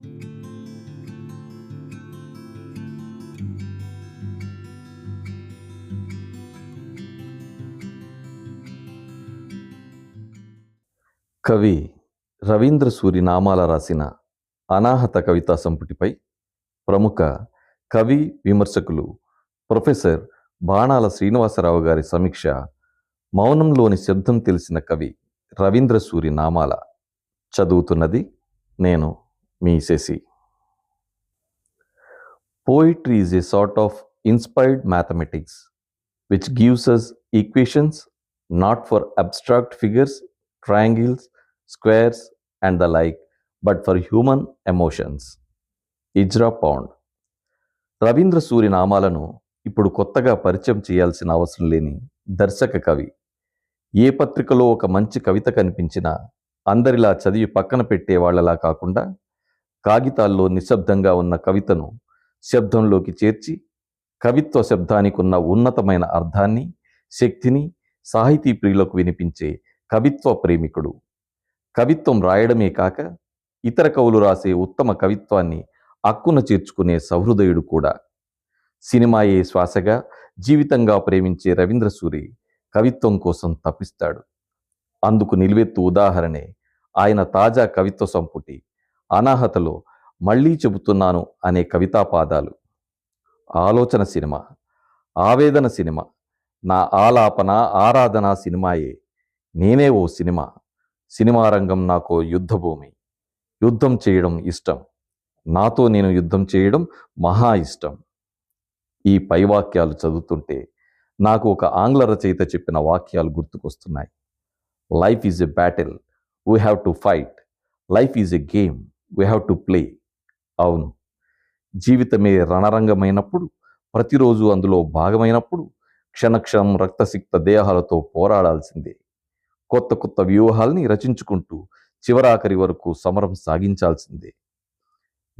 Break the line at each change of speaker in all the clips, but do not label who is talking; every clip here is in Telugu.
కవి రవీంద్ర సూరి నామాల రాసిన అనాహత కవితా సంపుటిపై ప్రముఖ కవి విమర్శకులు ప్రొఫెసర్ బాణాల శ్రీనివాసరావు గారి సమీక్ష మౌనంలోని శబ్దం తెలిసిన కవి రవీంద్ర సూరి నామాల. చదువుతున్నది నేను మీ Sashi. Poetry is a sort of inspired mathematics which gives us equations not for abstract figures triangles, squares, and the like, but for human emotions. Ezra Pound Ravindra Suri నామాలను ఇప్పుడు కొత్తగా పరిచయం చేయాల్సిన అవసరం లేని దర్శక కవి. ఏ పత్రికలో ఒక మంచి కవిత కనిపించినా అందరిలా చదివి పక్కన పెట్టే వాళ్ళలా కాకుండా కాగితాల్లో నిశ్శబ్దంగా ఉన్న కవితను శబ్దంలోకి చేర్చి కవిత్వ శబ్దానికి ఉన్న ఉన్నతమైన అర్థాన్ని శక్తిని సాహితీ ప్రియులకు వినిపించే కవిత్వ ప్రేమికుడు. కవిత్వం రాయడమే కాక ఇతర కవులు రాసే ఉత్తమ కవిత్వాన్ని అక్కున చేర్చుకునే సహృదయుడు కూడా. సినిమాయే శ్వాసగా జీవితంగా ప్రేమించే రవీంద్ర సూరి కవిత్వం కోసం తప్పిస్తాడు. అందుకు నిలువెత్తు ఉదాహరణే ఆయన తాజా కవిత్వ సంపుటి అనాహతలో మళ్ళీ చెబుతున్నాను అనే కవితా పాదాలు. ఆలోచన సినిమా ఆవేదన సినిమా నా ఆలాపన ఆరాధన సినిమాయే. నేనే ఓ సినిమా సినిమా రంగం నాకు యుద్ధభూమి. యుద్ధం చేయడం ఇష్టం నాతో నేను యుద్ధం చేయడం మహా ఇష్టం. ఈ పై వాక్యాలు చదువుతుంటే నాకు ఒక ఆంగ్ల రచయిత చెప్పిన వాక్యాలు గుర్తుకొస్తున్నాయి. Life is a battle we have to fight life is a game. We have to play అవును. జీవితమే రణరంగమైనప్పుడు ప్రతిరోజు అందులో భాగమైనప్పుడు క్షణక్షణం రక్తసిక్త దేహాలతో పోరాడాల్సిందే. కొత్త కొత్త వ్యూహాల్ని రచించుకుంటూ చివరాఖరి వరకు సమరం సాగించాల్సిందే.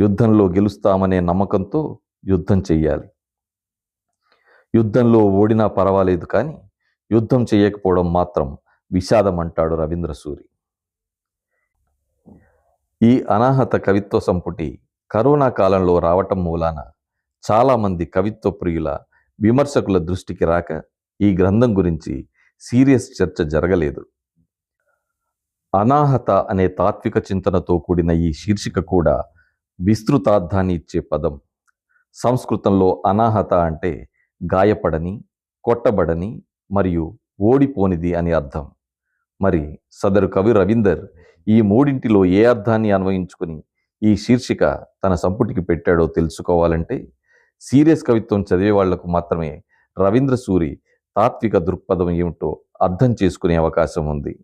యుద్ధంలో గెలుస్తామనే నమ్మకంతో యుద్ధం చెయ్యాలి. యుద్ధంలో ఓడినా పర్వాలేదు కానీ యుద్ధం చేయకపోవడం మాత్రం విషాదం అంటాడు రవీంద్ర సూరి. ఈ అనాహత కవిత్వ సంపుటి కరోనా కాలంలో రావటం మూలాన చాలామంది కవిత్వ ప్రియుల విమర్శకుల దృష్టికి రాక ఈ గ్రంథం గురించి సీరియస్ చర్చ జరగలేదు. అనాహత అనే తాత్విక చింతనతో కూడిన ఈ శీర్షిక కూడా విస్తృతార్థాన్ని ఇచ్చే పదం. సంస్కృతంలో అనాహత అంటే గాయపడని కొట్టబడని మరియు ఓడిపోనిది అని అర్థం. మరి సదరు కవి రవీందర్ ఈ మూడింటిలో ఏ అర్థాన్ని అన్వయించుకుని ఈ శీర్షిక తన సంపుటికి పెట్టాడో తెలుసుకోవాలంటే సీరియస్ కవిత్వం చదివే వాళ్ళకు మాత్రమే రవీంద్ర సూరి తాత్విక దృక్పథం ఏమిటో అర్థం చేసుకునే అవకాశం ఉంది.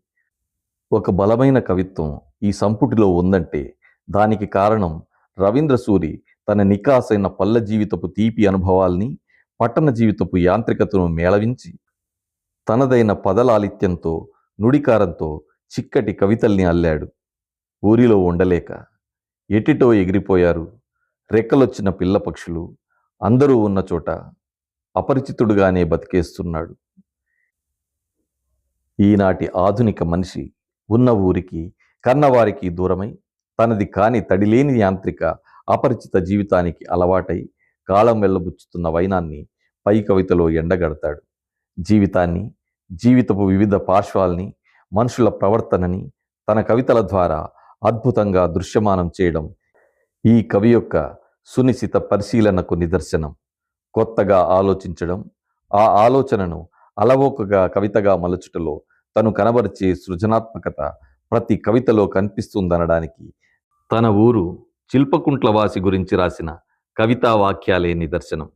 ఒక బలమైన కవిత్వం ఈ సంపుటిలో ఉందంటే దానికి కారణం రవీంద్ర సూరి తన నికాసైన పల్ల జీవితపు తీపి అనుభవాల్ని పట్టణ జీవితపు యాంత్రికతను మేళవించి తనదైన పదలాలిత్యంతో నుడికారంతో చిక్కటి కవితల్ని అల్లాడు. ఊరిలో ఉండలేక ఎటిటో ఎగిరిపోయారు రెక్కలొచ్చిన పిల్ల పక్షులు అందరూ ఉన్న చోట అపరిచితుడుగానే బతికేస్తున్నాడు. ఈనాటి ఆధునిక మనిషి ఉన్న ఊరికి కన్నవారికి దూరమై తనది కాని తడిలేని యాంత్రిక అపరిచిత జీవితానికి అలవాటై కాలం వెళ్ళబుచ్చుతున్న వైనాన్ని పై కవితలో ఎండగడతాడు. జీవితాన్ని జీవితపు వివిధ పార్శ్వాల్ని మనుషుల ప్రవర్తనని తన కవితల ద్వారా అద్భుతంగా దృశ్యమానం చేయడం ఈ కవి యొక్క సునిశిత పరిశీలనకు నిదర్శనం. కొత్తగా ఆలోచించడం ఆ ఆలోచనను అలవోకగా కవితగా మలచుటలో తను కనబరిచే సృజనాత్మకత ప్రతి కవితలో కనిపిస్తుందనడానికి తన ఊరు చిల్పకుంట్లవాసి గురించి రాసిన కవితా వాక్యాలే నిదర్శనం.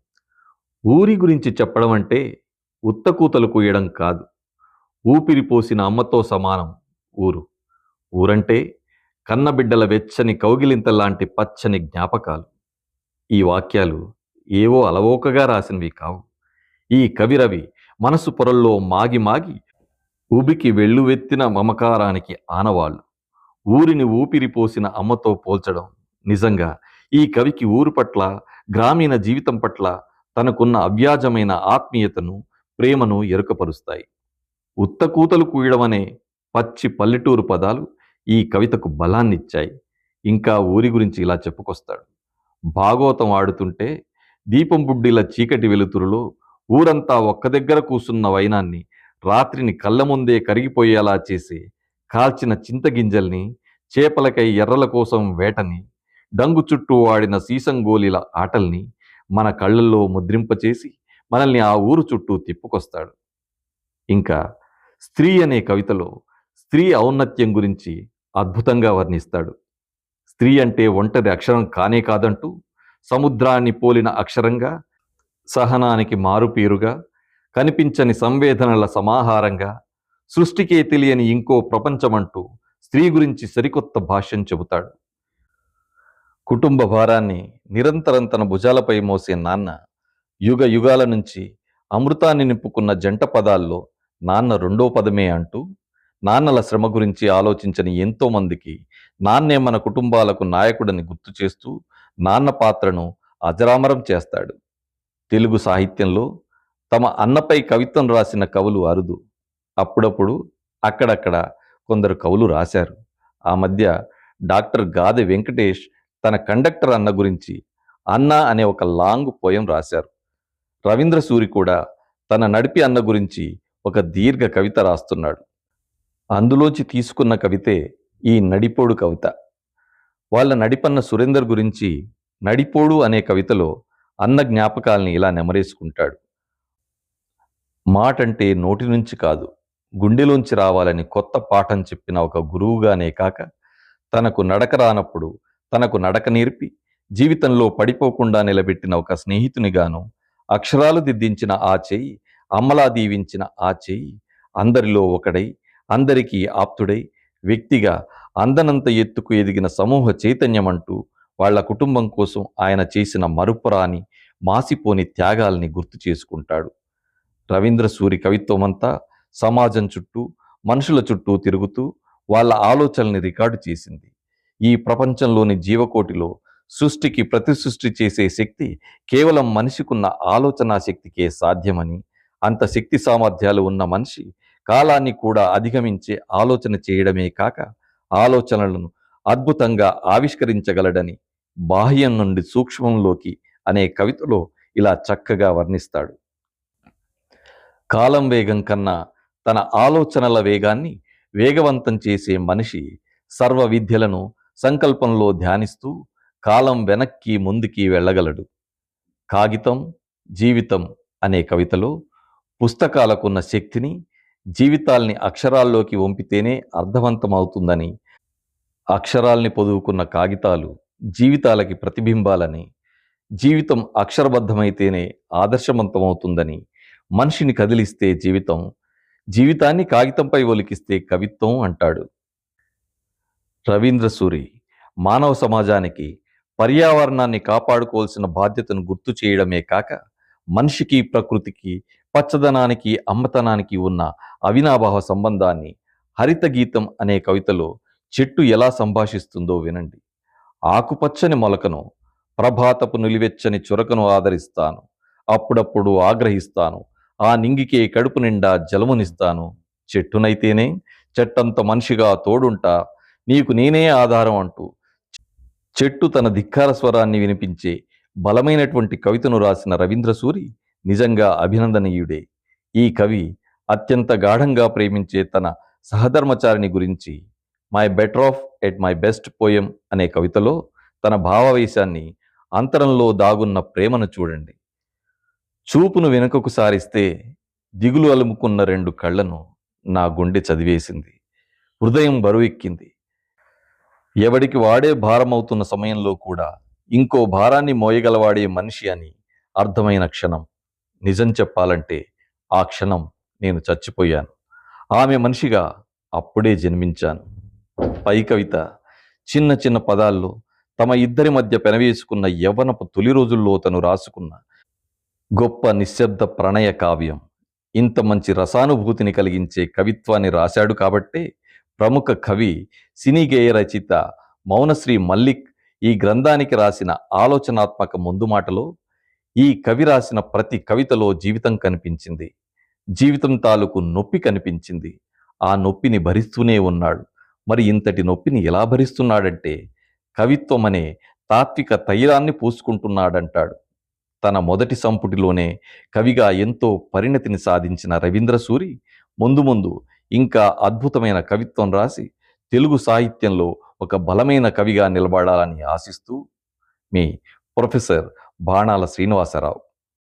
ఊరి గురించి చెప్పడం అంటే ఉత్తకూతలు కూయడం కాదు. ఊపిరి పోసిన అమ్మతో సమానం ఊరు. ఊరంటే కన్నబిడ్డల వెచ్చని కౌగిలింతలాంటి పచ్చని జ్ఞాపకాలు. ఈ వాక్యాలు ఏవో అలవోకగా రాసినవి కావు. ఈ కవిరవి మనసు పొరల్లో మాగి మాగి ఉబికి వెల్లువెత్తిన మమకారానికి ఆనవాళ్ళు. ఊరిని ఊపిరిపోసిన అమ్మతో పోల్చడం నిజంగా ఈ కవికి ఊరు పట్ల గ్రామీణ జీవితం పట్ల తనకున్న అవ్యాజమైన ఆత్మీయతను ప్రేమను ఎరుకపరుస్తాయి. ఉత్తకూతలు కూయడం అనే పచ్చి పల్లెటూరు పదాలు ఈ కవితకు బలాన్నిచ్చాయి. ఇంకా ఊరి గురించి ఇలా చెప్పుకొస్తాడు. భాగవతం ఆడుతుంటే దీపం బుడ్డిల చీకటి వెలుతురులో ఊరంతా ఒక్క దగ్గర కూసున్న వైనాన్ని రాత్రిని కళ్ళ ముందే కరిగిపోయేలా చేసి కాల్చిన చింతగింజల్ని చేపలకై ఎర్రల కోసం వేటని డంగు చుట్టూ ఆడిన సీసంగోలిల ఆటల్ని మన కళ్ళల్లో ముద్రింపచేసి మనల్ని ఆ ఊరు చుట్టూ తిప్పుకొస్తాడు. ఇంకా స్త్రీ అనే కవితలో స్త్రీ ఔన్నత్యం గురించి అద్భుతంగా వర్ణిస్తాడు. స్త్రీ అంటే ఒంటరి అక్షరం కానే కాదంటూ సముద్రాన్ని పోలిన అక్షరంగా సహనానికి మారుపేరుగా కనిపించని సంవేదనల సమాహారంగా సృష్టికే తెలియని ఇంకో ప్రపంచమంటూ స్త్రీ గురించి సరికొత్త భాష్యం చెబుతాడు. కుటుంబ భారాన్ని నిరంతరం తన భుజాలపై మోసే నాన్న యుగ యుగాల నుంచి అమృతాన్ని నింపుకున్న జంట పదాల్లో నాన్న రెండో పదమే అంటూ నాన్నల శ్రమ గురించి ఆలోచించని ఎంతోమందికి నాన్నే మన కుటుంబాలకు నాయకుడని గుర్తు చేస్తూ నాన్న పాత్రను అజరామరం చేస్తాడు. తెలుగు సాహిత్యంలో తమ అన్నపై కవిత్వం రాసిన కవులు అరుదు. అప్పుడప్పుడు అక్కడక్కడ కొందరు కవులు రాశారు. ఆ మధ్య డాక్టర్ గాదె వెంకటేష్ తన కండక్టర్ అన్న గురించి అన్న అనే ఒక లాంగ్ పోయం రాశారు. రవీంద్ర సూరి కూడా తన నడిపి అన్న గురించి ఒక దీర్ఘ కవిత రాస్తున్నాడు. అందులోంచి తీసుకున్న కవితే ఈ నడిపోడు కవిత. వాళ్ళ నడిపన్న సురేందర్ గురించి నడిపోడు అనే కవితలో అన్న జ్ఞాపకాల్ని ఇలా నెమరేసుకుంటాడు. మాటంటే నోటి నుంచి కాదు గుండెలోంచి రావాలని కొత్త పాఠం చెప్పిన ఒక గురువుగానే కాక తనకు నడక రానప్పుడు తనకు నడక నేర్పి జీవితంలో పడిపోకుండా నిలబెట్టిన ఒక స్నేహితునిగాను అక్షరాలు దిద్దించిన ఆ చేయి అమ్మలా దీవించిన ఆ చెయ్యి అందరిలో ఒకడై అందరికీ ఆప్తుడై వ్యక్తిగా అందనంత ఎత్తుకు ఎదిగిన సమూహ చైతన్యమంటూ వాళ్ళ కుటుంబం కోసం ఆయన చేసిన మరుపురాని మాసిపోని త్యాగాల్ని గుర్తు చేసుకుంటాడు. రవీంద్ర సూరి కవిత్వమంతా సమాజం చుట్టూ మనుషుల చుట్టూ తిరుగుతూ వాళ్ళ ఆలోచనల్ని రికార్డు చేసింది. ఈ ప్రపంచంలోని జీవకోటిలో సృష్టికి ప్రతి సృష్టి చేసే శక్తి కేవలం మనిషికున్న ఆలోచనా శక్తికే సాధ్యమని అంత శక్తి సామర్థ్యాలు ఉన్న మనిషి కాలాన్ని కూడా అధిగమించే ఆలోచన చేయడమే కాక ఆలోచనలను అద్భుతంగా ఆవిష్కరించగలడని బాహ్యం నుండి సూక్ష్మంలోకి అనే కవితలో ఇలా చక్కగా వర్ణిస్తాడు. కాలం వేగం కన్నా తన ఆలోచనల వేగాన్ని వేగవంతం చేసే మనిషి సర్వ విద్యలను సంకల్పంలో ధ్యానిస్తూ కాలం వెనక్కి ముందుకి వెళ్ళగలడు. కాగితం జీవితం అనే కవితలో పుస్తకాలకున్న శక్తిని జీవితాల్ని అక్షరాల్లోకి వంపితేనే అర్థవంతమవుతుందని అక్షరాల్ని పొదువుకున్న కాగితాలు జీవితాలకి ప్రతిబింబాలని జీవితం అక్షరబద్ధమైతేనే ఆదర్శవంతమవుతుందని మనిషిని కదిలిస్తే జీవితం జీవితాన్ని కాగితంపై ఒలికిస్తే కవిత్వం అంటాడు. రవీంద్ర సూరి మానవ సమాజానికి పర్యావరణాన్ని కాపాడుకోవాల్సిన బాధ్యతను గుర్తు చేయడమే కాక మనిషికి ప్రకృతికి పచ్చదనానికి అమ్మతనానికి ఉన్న అవినాభావ సంబంధాన్ని హరిత గీతం అనే కవితలో చెట్టు ఎలా సంభాషిస్తుందో వినండి. ఆకుపచ్చని మొలకను ప్రభాతపు నిలివెచ్చని చురకను ఆదరిస్తాను. అప్పుడప్పుడు ఆగ్రహిస్తాను. ఆ నింగికే కడుపు నిండా జలమునిస్తాను. చెట్టునైతేనే చెట్టంత మనిషిగా తోడుంటా. నీకు నేనే ఆధారం అంటూ చెట్టు తన ధిక్కార స్వరాన్ని వినిపించే బలమైనటువంటి కవితను రాసిన రవీంద్ర సూరి నిజంగా అభినందనీయుడే. ఈ కవి అత్యంత గాఢంగా ప్రేమించే తన సహధర్మచారిని గురించి my better half at my best poem అనే కవితలో తన భావవేశాన్ని అంతరంలో దాగున్న ప్రేమను చూడండి. చూపును వెనుకకు సారిస్తే దిగులు అలుముకున్న రెండు కళ్ళను నా గుండె చదివేసింది. హృదయం బరువెక్కింది. ఎవడికి వాడే భారమవుతున్న సమయంలో కూడా ఇంకో భారాన్ని మోయగలవాడే మనిషి అని అర్థమైన క్షణం. నిజం చెప్పాలంటే ఆ క్షణం నేను చచ్చిపోయాను. ఆమె మనిషిగా అప్పుడే జన్మించాను. పై కవిత చిన్న చిన్న పదాల్లో తమ ఇద్దరి మధ్య పెనవేసుకున్న యవ్వనపు తొలి రోజుల్లో తను రాసుకున్న గొప్ప నిశ్శబ్ద ప్రణయ కావ్యం ఇంత మంచి రసానుభూతిని కలిగించే కవిత్వాన్ని రాశాడు కాబట్టే ప్రముఖ కవి సినీ గేయ రచయిత మౌనశ్రీ మల్లిక్ ఈ గ్రంథానికి రాసిన ఆలోచనాత్మక ముందు మాటలో ఈ కవి రాసిన ప్రతి కవితలో జీవితం కనిపించింది. జీవితం తాలూకు నొప్పి కనిపించింది. ఆ నొప్పిని భరిస్తూనే ఉన్నాడు. మరి ఇంతటి నొప్పిని ఎలా భరిస్తున్నాడంటే కవిత్వం అనే తాత్విక తైలాన్ని పూసుకుంటున్నాడంటాడు. తన మొదటి సంపుటిలోనే కవిగా ఎంతో పరిణతిని సాధించిన రవీంద్రసూరి ముందు ముందు ఇంకా అద్భుతమైన కవిత్వం రాసి తెలుగు సాహిత్యంలో ఒక బలమైన కవిగా నిలబడాలని ఆశిస్తూ మీ ప్రొఫెసర్ బాణాల శ్రీనివాసరావు.